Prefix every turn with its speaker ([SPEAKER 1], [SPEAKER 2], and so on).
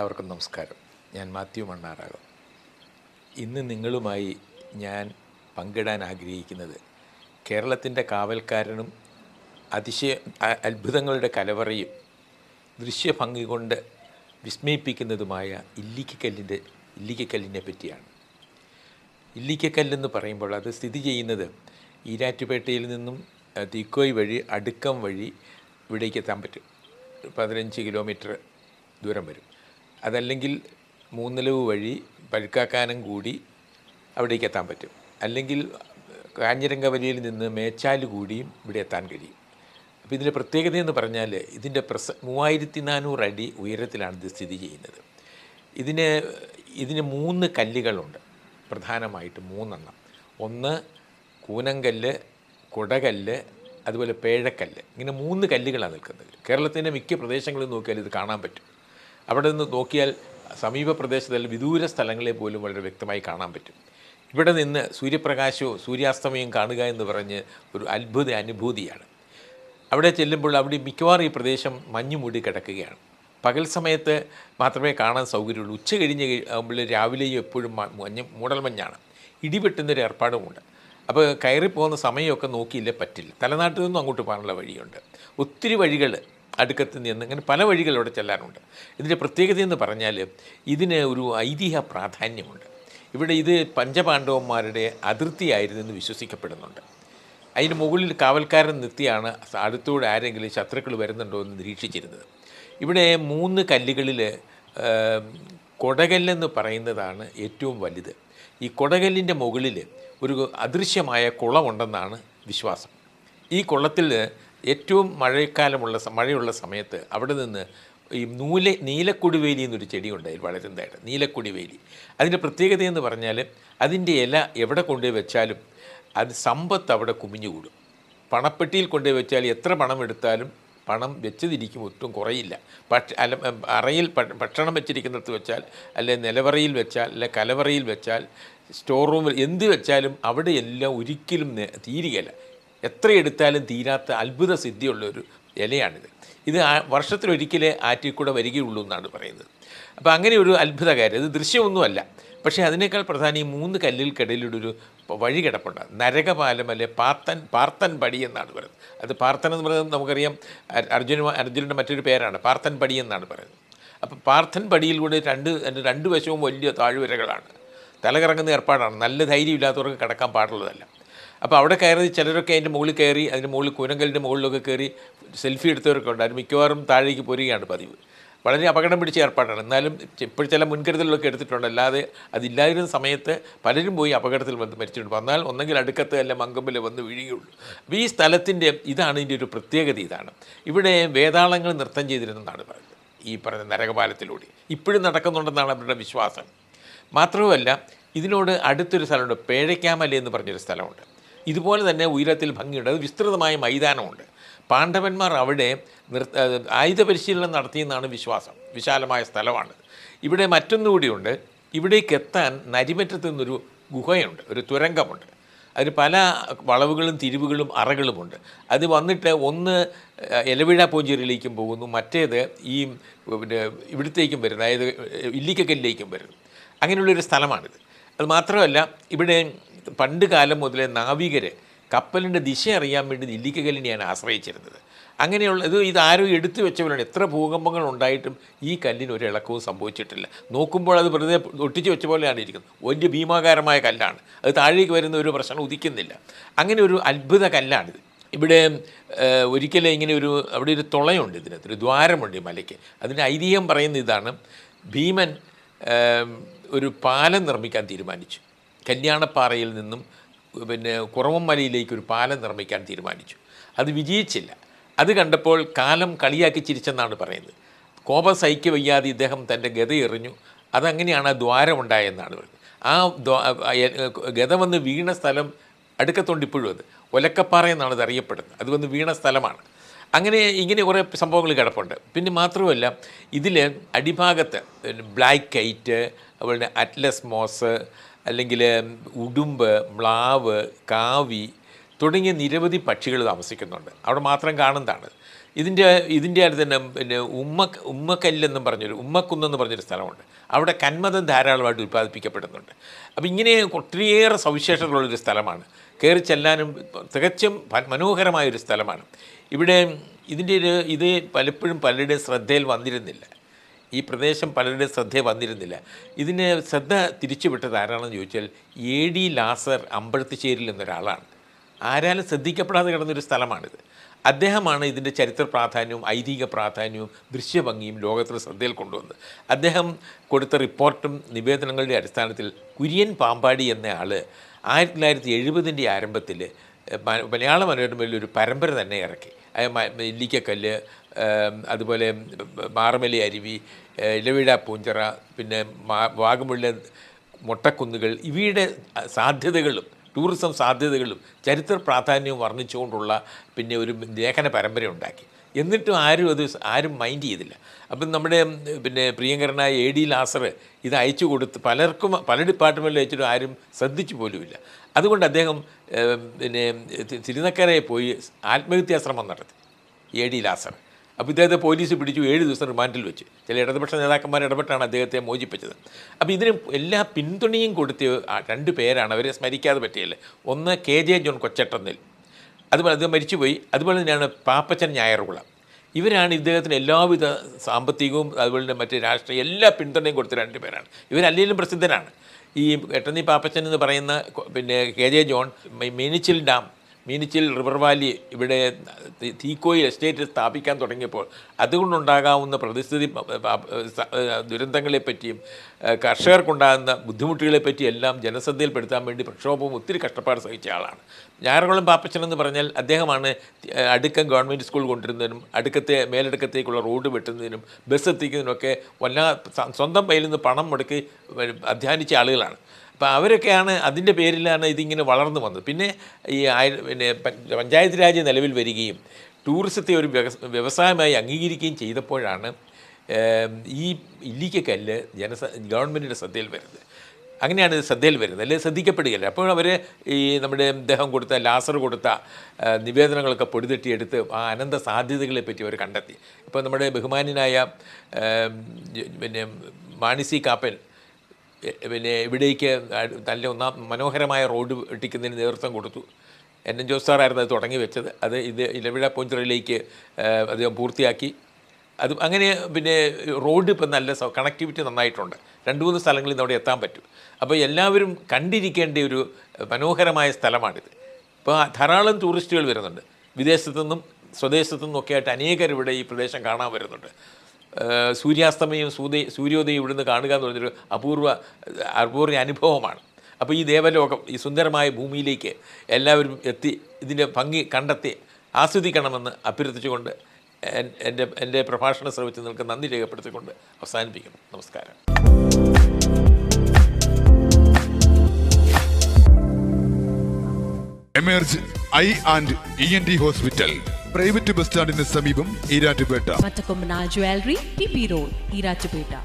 [SPEAKER 1] എല്ലാവർക്കും നമസ്കാരം. ഞാൻ മാത്യു മണ്ണാറാകും. ഇന്ന് നിങ്ങളുമായി ഞാൻ പങ്കിടാൻ ആഗ്രഹിക്കുന്നത് കേരളത്തിന്റെ കാവൽക്കാരനും അതിശയ അത്ഭുതങ്ങളുടെ കലവറയും ദൃശ്യഭംഗി കൊണ്ട് വിസ്മയിപ്പിക്കുന്നതുമായ ഇല്ലിക്കക്കല്ലിന്റെ ഇല്ലിക്കക്കല്ലിനെ പറ്റിയാണ്. ഇല്ലിക്കക്കല്ലെന്ന് പറയുമ്പോൾ അത് സ്ഥിതി ചെയ്യുന്നത് ഈരാറ്റുപേട്ടയിൽ നിന്നും തീക്കോയ് വഴി അടുക്കം വഴി ഇവിടേക്ക് എത്താൻ പറ്റും. പതിനഞ്ച് കിലോമീറ്റർ ദൂരം വരും. അതല്ലെങ്കിൽ മൂന്നിലവ് വഴി പഴുക്കാക്കാനം കൂടി അവിടേക്ക് എത്താൻ പറ്റും. അല്ലെങ്കിൽ കാഞ്ഞിരങ്കവലിയിൽ നിന്ന് മേച്ചാൽ കൂടിയും ഇവിടെ എത്താൻ കഴിയും. അപ്പോൾ ഇതിന്റെ പ്രത്യേകത എന്ന് പറഞ്ഞാൽ ഇതിന്റെ പ്രസ മൂവായിരത്തി നാനൂറ് അടി ഉയരത്തിലാണ് ഇത് സ്ഥിതി ചെയ്യുന്നത്. ഇതിന് ഇതിന് മൂന്ന് കല്ലുകളുണ്ട്. പ്രധാനമായിട്ട് മൂന്നെണ്ണം. ഒന്ന് കൂനങ്കല്ല് കുടകല്ല് അതുപോലെ പേഴക്കല്ല്. ഇങ്ങനെ മൂന്ന് കല്ലുകളാണ് നിൽക്കുന്നത്. കേരളത്തിന്റെ മിക്ക പ്രദേശങ്ങളിൽ നോക്കിയാൽ ഇത് കാണാൻ പറ്റും. അവിടെ നിന്ന് നോക്കിയാൽ സമീപ പ്രദേശത്തിൽ വിദൂര സ്ഥലങ്ങളെ പോലും വളരെ വ്യക്തമായി കാണാൻ പറ്റും. ഇവിടെ നിന്ന് സൂര്യപ്രകാശവും സൂര്യാസ്തമയും കാണുക എന്ന് പറഞ്ഞ് ഒരു അത്ഭുത അനുഭൂതിയാണ്. അവിടെ ചെല്ലുമ്പോൾ അവിടെ മിക്കവാറും ഈ പ്രദേശം മഞ്ഞ് മൂടി കിടക്കുകയാണ്. പകൽ സമയത്ത് മാത്രമേ കാണാൻ സൗകര്യമുള്ളൂ. ഉച്ച കഴിഞ്ഞ് കഴി- ആകുമ്പോൾ രാവിലെയും എപ്പോഴും മഞ്ഞ് മൂടൽമഞ്ഞാണ് ഇടിവെട്ടുന്നൊരു ഏർപ്പാടുമുണ്ട്. അപ്പോൾ കയറി പോകുന്ന സമയമൊക്കെ നോക്കിയില്ലേ പറ്റില്ല. തലനാട്ടിൽ നിന്നും അങ്ങോട്ട് പോകാനുള്ള വഴിയുണ്ട്. ഒത്തിരി വഴികൾ അടുക്കത്ത് നിന്ന് അങ്ങനെ പല വഴികളിലൂടെ ചെല്ലാനുണ്ട്. ഇതിന്റെ പ്രത്യേകത എന്ന് പറഞ്ഞാൽ ഇതിന് ഒരു ഐതിഹ്യ പ്രാധാന്യമുണ്ട്. ഇവിടെ ഇത് പഞ്ചപാണ്ഡവന്മാരുടെ അതിർത്തിയായിരുന്നെന്ന് വിശ്വസിക്കപ്പെടുന്നുണ്ട്. അതിന് മുകളിൽ കാവൽക്കാരൻ നിർത്തിയാണ് അടുത്തൂടെ ആരെങ്കിലും ശത്രുക്കൾ വരുന്നുണ്ടോ എന്ന് നിരീക്ഷിച്ചിരുന്നത്. ഇവിടെ മൂന്ന് കല്ലുകളിൽ കൊടകല്ലെന്ന് പറയുന്നതാണ് ഏറ്റവും വലുത്. ഈ കൊടകല്ലിന്റെ മുകളിൽ ഒരു അദൃശ്യമായ കുളമുണ്ടെന്നാണ് വിശ്വാസം. ഈ കുളത്തിൽ ഏറ്റവും മഴക്കാലമുള്ള മഴയുള്ള സമയത്ത് അവിടെ നിന്ന് ഈ നൂല നീലക്കുടിവേലി എന്നൊരു ചെടിയുണ്ട് അതിൽ വളരുന്നതായിട്ട് നീലക്കുടിവേലി. അതിന്റെ പ്രത്യേകത എന്ന് പറഞ്ഞാൽ അതിന്റെ ഇല എവിടെ കൊണ്ടുപോയി വെച്ചാലും അത് സമ്പത്ത് അവിടെ കുമിഞ്ഞുകൂടും. പണപ്പെട്ടിയിൽ കൊണ്ടുപോയി വെച്ചാൽ എത്ര പണം എടുത്താലും പണം വെച്ചതിരിക്കും ഒട്ടും കുറയില്ല. പക്ഷ അല്ല അറയിൽ ഭക്ഷണം വെച്ചിരിക്കുന്നിടത്ത് വെച്ചാൽ അല്ലെ നിലവറയിൽ വെച്ചാൽ അല്ലെ കലവറയിൽ വെച്ചാൽ സ്റ്റോർ റൂമിൽ എന്ത് വെച്ചാലും അവിടെ എല്ലാം ഒരിക്കലും തീരുകയില്ല. എത്ര എടുത്താലും തീരാത്ത അത്ഭുത സിദ്ധിയുള്ള ഒരു ഇലയാണിത്. ഇത് വർഷത്തിലൊരിക്കലേ ആറ്റിക്കൂടെ വരികയുള്ളൂ എന്നാണ് പറയുന്നത്. അപ്പോൾ അങ്ങനെ ഒരു അത്ഭുതകാര്യം ഇത് ദൃശ്യമൊന്നുമല്ല. പക്ഷേ അതിനേക്കാൾ പ്രധാനം ഈ മൂന്ന് കല്ലിൽ ഒരു വഴി കിടപ്പുണ്ട് നരകപാലം അല്ലെ പാർത്തൻ പാർത്തൻ പടി എന്നാണ് പറയുന്നത്. അത് പാർത്തൻ എന്ന് പറയുന്നത് നമുക്കറിയാം. അർ- അർജുന അർജുനന്റെ മറ്റൊരു പേരാണ്. പാർത്തൻ പടി എന്നാണ് പറയുന്നത്. അപ്പോൾ പാർത്തൻ പടിയിലൂടെ രണ്ട് അതിന്റെ രണ്ട് വശവും വലിയ താഴ്വരകളാണ്. തലകറങ്ങുന്ന ഏർപ്പാടാണ്. നല്ല ധൈര്യമില്ലാത്തവർക്ക് കിടക്കാൻ പാടുള്ളതല്ല. അപ്പോൾ അവിടെ കയറി ചിലരൊക്കെ അതിന്റെ മുകളിൽ കയറി അതിന്റെ മുകളിൽ കുരങ്കലിന്റെ മുകളിലൊക്കെ കയറി സെൽഫി എടുത്തവരൊക്കെ ഉണ്ട്. മിക്കവാറും താഴേക്ക് പോരുകയാണ് പതിവ്. വളരെ അപകടം പിടിച്ച ഏർപ്പാടാണ്. എന്നാലും ഇപ്പോൾ ചില മുൻകരുതലുകളൊക്കെ എടുത്തിട്ടുണ്ട്. അല്ലാതെ അതില്ലാതിരുന്ന സമയത്ത് പലരും പോയി അപകടത്തിൽ വന്ന് മരിച്ചിട്ടുണ്ട്. വന്നാൽ ഒന്നെങ്കിൽ അടുക്കത്ത് അല്ല മങ്കമ്പിൽ വന്ന് വീഴുകയുള്ളൂ. അപ്പോൾ ഈ സ്ഥലത്തിന്റെ ഇതാണ് ഇതിന്റെ ഒരു പ്രത്യേകത ഇതാണ്. ഇവിടെ വേതാളങ്ങൾ നൃത്തം ചെയ്തിരുന്നതാണ് പറയുന്നത് ഈ പറഞ്ഞ നരകപാലത്തിലൂടെ. ഇപ്പോഴും നടക്കുന്നുണ്ടെന്നാണ് അവരുടെ വിശ്വാസം. മാത്രവുമല്ല ഇതിനോട് അടുത്തൊരു സ്ഥലമുണ്ട്. പേഴയ്ക്കാമല എന്ന് പറഞ്ഞൊരു സ്ഥലമുണ്ട്. ഇതുപോലെ തന്നെ ഉയരത്തിൽ ഭംഗിയുണ്ട്. അത് വിസ്തൃതമായ മൈതാനമുണ്ട്. പാണ്ഡവന്മാർ അവിടെ നിർ ആയുധ പരിശീലനം നടത്തിയെന്നാണ് വിശ്വാസം. വിശാലമായ സ്ഥലമാണ്. ഇവിടെ മറ്റൊന്നുകൂടിയുണ്ട് ഇവിടേക്ക് എത്താൻ നരിമറ്റത്ത് നിന്നൊരു ഗുഹയുണ്ട്. ഒരു തുരങ്കമുണ്ട്. അതിന് പല വളവുകളും തിരിവുകളും അറകളുമുണ്ട്. അത് വന്നിട്ട് ഒന്ന് എലവിഴ പൂഞ്ചേരിയിലേക്കും പോകുന്നു. മറ്റേത് ഈ പിന്നെ ഇവിടത്തേക്കും വരുന്നു. അതായത് ഇല്ലിക്കക്കല്ലിലേക്കും വരുന്നു. അങ്ങനെയുള്ളൊരു സ്ഥലമാണിത്. അത് മാത്രമല്ല ഇവിടെ പണ്ട് കാലം മുതലേ നാവികര് കപ്പലിന്റെ ദിശ അറിയാൻ വേണ്ടി നെല്ലിക്കകലിനെയാണ് ആശ്രയിച്ചിരുന്നത്. അങ്ങനെയുള്ള ഇത് ഇതാരോ എടുത്തു വെച്ചവരാണ്. എത്ര ഭൂകമ്പങ്ങൾ ഉണ്ടായിട്ടും ഈ കല്ലിന് ഒരു ഇളക്കവും സംഭവിച്ചിട്ടില്ല. നോക്കുമ്പോൾ അത് വെറുതെ ഒട്ടിച്ചു വെച്ച പോലെയാണ് ഇരിക്കുന്നത്. വലിയ ഭീമാകാരമായ കല്ലാണ്. അത് താഴേക്ക് വരുന്ന ഒരു പ്രശ്നം ഉദിക്കുന്നില്ല. അങ്ങനെ ഒരു അത്ഭുത കല്ലാണിത്. ഇവിടെ ഒരിക്കലും ഇങ്ങനെ ഒരു അവിടെ ഒരു തുളയുണ്ട് ഇതിനകത്ത്. ഒരു ദ്വാരമുണ്ട് ഈ മലയ്ക്ക്. അതിന്റെ ഐതിഹ്യം പറയുന്ന ഇതാണ്. ഭീമൻ ഒരു പാലം നിർമ്മിക്കാൻ തീരുമാനിച്ചു. കല്യാണപ്പാറയിൽ നിന്നും പിന്നെ കുറവമ്മലയിലേക്ക് ഒരു പാലം നിർമ്മിക്കാൻ തീരുമാനിച്ചു. അത് വിജയിച്ചില്ല. അത് കണ്ടപ്പോൾ കാലം കളിയാക്കി ചിരിച്ചെന്നാണ് പറയുന്നത്. കോപം സഹിക്ക വയ്യാതെ ഇദ്ദേഹം തന്റെ ഗത എറിഞ്ഞു. അതങ്ങനെയാണ് ആ ദ്വാരമുണ്ടായെന്നാണ് പറയുന്നത്. ആ ഗത വന്ന് വീണ സ്ഥലം അടുക്കത്തുണ്ട് ഇപ്പോഴും അത്. ഒലക്കപ്പാറ എന്നാണ് അത് അറിയപ്പെടുന്നത്. അത് വന്ന് വീണ സ്ഥലമാണ്. അങ്ങനെ ഇങ്ങനെ കുറേ സംഭവങ്ങൾ കിടപ്പുണ്ട്. പിന്നെ മാത്രമല്ല ഇതിൽ അടിഭാഗത്ത് ബ്ലാക്ക് കൈറ്റ് അതുപോലെ അറ്റ്ലസ് മോസ് അല്ലെങ്കിൽ ഉടുമ്പ് മ്ലാവ് കാവി തുടങ്ങിയ നിരവധി പക്ഷികൾ താമസിക്കുന്നുണ്ട്. അവിടെ മാത്രം കാണുന്നതാണ്. ഇതിന്റെ ഇതിന്റെ അടുത്ത് തന്നെ പിന്നെ ഉമ്മ ഉമ്മക്കല്ലെന്നും പറഞ്ഞൊരു ഉമ്മക്കുന്നെന്ന് പറഞ്ഞൊരു സ്ഥലമുണ്ട്. അവിടെ കന്മതം ധാരാളമായിട്ട് ഉൽപ്പാദിപ്പിക്കപ്പെടുന്നുണ്ട്. അപ്പോൾ ഇങ്ങനെ ഒത്തിരിയേറെ സവിശേഷതകളുള്ളൊരു സ്ഥലമാണ്. കയറി ചെല്ലാനും തികച്ചും മനോഹരമായൊരു സ്ഥലമാണ്. ഇവിടെ ഇതിന്റെ ഒരു ഇത് പലപ്പോഴും പലരുടെയും ശ്രദ്ധയിൽ വന്നിരുന്നില്ല. ഈ പ്രദേശം പലരുടെയും ശ്രദ്ധ വന്നിരുന്നില്ല. ഇതിന് ശ്രദ്ധ തിരിച്ചുവിട്ടത് ആരാണെന്ന് ചോദിച്ചാൽ എ ഡി ലാസർ അമ്പഴത്തിശ്ശേരിൽ എന്നൊരാളാണ്. ആരാലും ശ്രദ്ധിക്കപ്പെടാതെ കിടന്നൊരു സ്ഥലമാണിത്. അദ്ദേഹമാണ് ഇതിന്റെ ചരിത്ര പ്രാധാന്യവും ഐതിഹിക പ്രാധാന്യവും ദൃശ്യഭംഗിയും ലോകത്തിൽ ശ്രദ്ധയിൽ കൊണ്ടുവന്നത്. അദ്ദേഹം കൊടുത്ത റിപ്പോർട്ടും നിവേദനങ്ങളുടെ അടിസ്ഥാനത്തിൽ കുര്യൻ പാമ്പാടി എന്നയാൾ ആയിരത്തി തൊള്ളായിരത്തി എഴുപതിന്റെ ആരംഭത്തിൽ മലയാള മനോരമയിൽ ഒരു പരമ്പര തന്നെ ഇറക്കി. ഇല്ലിക്കക്കല്ല് അതുപോലെ മാറമലി അരുവി ഇലവിഴ പൂഞ്ചറ പിന്നെ വാഗമുള്ള മുട്ടക്കുന്നുകൾ ഇവയുടെ സാധ്യതകളും ടൂറിസം സാധ്യതകളും ചരിത്ര പ്രാധാന്യവും വർണിച്ചുകൊണ്ടുള്ള പിന്നെ ഒരു ലേഖന പരമ്പര ഉണ്ടാക്കി. എന്നിട്ടും ആരും അത് ആരും മൈൻഡ് ചെയ്തില്ല. അപ്പം നമ്മുടെ പിന്നെ പ്രിയങ്കരനായ എ ഡി ലാസർ ഇത് അയച്ചു കൊടുത്ത് പലർക്കും പല ഡിപ്പാർട്ട്മെന്റിൽ അയച്ചിട്ടും ആരും ശ്രദ്ധിച്ചു പോലുമില്ല. അതുകൊണ്ട് അദ്ദേഹം പിന്നെ തിരുനക്കരയെ പോയി ആത്മഹത്യാശ്രമം നടത്തി എ ഡി ലാസർ. അപ്പോൾ ഇദ്ദേഹത്തെ പോലീസ് പിടിച്ചു ഏഴ് ദിവസം റിമാൻഡിൽ വെച്ച്. ചില ഇടതുപക്ഷ നേതാക്കന്മാർ ഇടപെട്ടാണ് അദ്ദേഹത്തെ മോചിപ്പിച്ചത്. അപ്പോൾ ഇതിന് എല്ലാ പിന്തുണയും കൊടുത്ത രണ്ട് പേരാണ് അവരെ സ്മരിക്കാതെ പറ്റിയല്ലേ? ഒന്ന് കെ ജെ ജോൺ കൊച്ചട്ടന്നിൽ. അതുപോലെ അദ്ദേഹം മരിച്ചുപോയി. അതുപോലെ തന്നെയാണ് പാപ്പച്ചൻ ഞായറുകുളം. ഇവരാണ് ഇദ്ദേഹത്തിന് എല്ലാവിധ സാമ്പത്തികവും അതുപോലെ തന്നെ മറ്റ് രാഷ്ട്രീയ എല്ലാ പിന്തുണയും കൊടുത്ത രണ്ട് പേരാണ്. ഇവരല്ലെങ്കിലും പ്രസിദ്ധനാണ്. ഈ എട്ടന്നി പാപ്പച്ചൻ എന്ന് പറയുന്ന പിന്നെ K J John Meenachil dam Meenachil river valley ഇവിടെ തീക്കോയിൽ എസ്റ്റേറ്റ് സ്ഥാപിക്കാൻ തുടങ്ങിയപ്പോൾ അതുകൊണ്ടുണ്ടാകാവുന്ന പ്രതിസ്ഥിതി ദുരന്തങ്ങളെപ്പറ്റിയും കർഷകർക്കുണ്ടാകുന്ന ബുദ്ധിമുട്ടുകളെപ്പറ്റിയും എല്ലാം ജനശ്രദ്ധയിൽപ്പെടുത്താൻ വേണ്ടി പ്രക്ഷോഭവും ഒത്തിരി കഷ്ടപ്പാട് സഹിച്ച ആളാണ്. ഞാറകുളം പാപ്പച്ചൻ എന്ന് പറഞ്ഞാൽ അദ്ദേഹമാണ് അടുക്കം ഗവൺമെന്റ് സ്കൂൾ കൊണ്ടുവരുന്നതിനും അടുക്കത്തെ മേലടുക്കത്തേക്കുള്ള റോഡ് വെട്ടുന്നതിനും ബസ് എത്തിക്കുന്നതിനൊക്കെ വല്ലാ സ്വന്തം കയ്യിൽ നിന്ന് പണം മുടക്കി അധ്വാനിച്ച ആളുകളാണ്. അപ്പോൾ അവരൊക്കെയാണ് അതിന്റെ പേരിലാണ് ഇതിങ്ങനെ വളർന്നു വന്നത്. പിന്നെ ഈ പിന്നെ പഞ്ചായത്ത് രാജ് നിലവിൽ വരികയും ടൂറിസത്തെ ഒരു വ്യവസ് വ്യവസായമായി അംഗീകരിക്കുകയും ചെയ്തപ്പോഴാണ് ഈ ഇല്ലിക്കക്കല്ല് ജനസ ഗവൺമെന്റിന്റെ ശ്രദ്ധയിൽ വരുന്നത്. അങ്ങനെയാണ് ഇത് ശ്രദ്ധയിൽ വരുന്നത്. അല്ലെങ്കിൽ ശ്രദ്ധിക്കപ്പെടുകയില്ല? അപ്പോൾ അവർ ഈ നമ്മുടെ ദേഹം കൊടുത്ത ലാസർ കൊടുത്ത നിവേദനങ്ങളൊക്കെ പൊടിതട്ടിയെടുത്ത് ആ അനന്ത സാധ്യതകളെ പറ്റി അവർ കണ്ടെത്തി. ഇപ്പോൾ നമ്മുടെ ബഹുമാന്യനായ പിന്നെ മാണിസി കാപ്പൻ പിന്നെ ഇവിടേക്ക് നല്ല ഒന്നാം മനോഹരമായ റോഡ് വെട്ടിക്കുന്നതിന് നേതൃത്വം കൊടുത്തു. എൻ. എൻ. ജോസ് സാറായിരുന്നു അത് തുടങ്ങി വെച്ചത്. അത് ഇത് ഇലവിഴ പൂഞ്ചിറയിലേക്ക് അദ്ദേഹം പൂർത്തിയാക്കി. അത് അങ്ങനെ പിന്നെ റോഡ് ഇപ്പം നല്ല കണക്ടിവിറ്റി നന്നായിട്ടുണ്ട്. രണ്ട് മൂന്ന് സ്ഥലങ്ങളിൽ നിന്ന് അവിടെ എത്താൻ പറ്റും. അപ്പോൾ എല്ലാവരും കണ്ടിരിക്കേണ്ട ഒരു മനോഹരമായ സ്ഥലമാണിത്. ഇപ്പോൾ ധാരാളം ടൂറിസ്റ്റുകൾ വരുന്നുണ്ട്. വിദേശത്തു നിന്നും സ്വദേശത്തു നിന്നും ആയിട്ട് അനേകർ ഇവിടെ ഈ പ്രദേശം കാണാൻ വരുന്നുണ്ട്. സൂര്യാസ്തമയം സൂര്യ സൂര്യോദയം ഇവിടുന്ന് കാണുക എന്ന് പറഞ്ഞൊരു അപൂർവ അപൂർവ അനുഭവമാണ്. അപ്പോൾ ഈ ദേവലോകം ഈ സുന്ദരമായ ഭൂമിയിലേക്ക് എല്ലാവരും എത്തി ഇതിന്റെ ഭംഗി കണ്ടെത്തി ആസ്വദിക്കണമെന്ന് അഭ്യർത്ഥിച്ചുകൊണ്ട് എന്റെ എന്റെ പ്രഭാഷണം ശ്രമിച്ച് നിങ്ങൾക്ക് നന്ദി രേഖപ്പെടുത്തിക്കൊണ്ട് അവസാനിപ്പിക്കുന്നു. നമസ്കാരം.
[SPEAKER 2] I and E N D hospital private bus സ്റ്റാൻഡിന് സമീപം Erattupetta.
[SPEAKER 3] Jewellery P P road Erattupetta.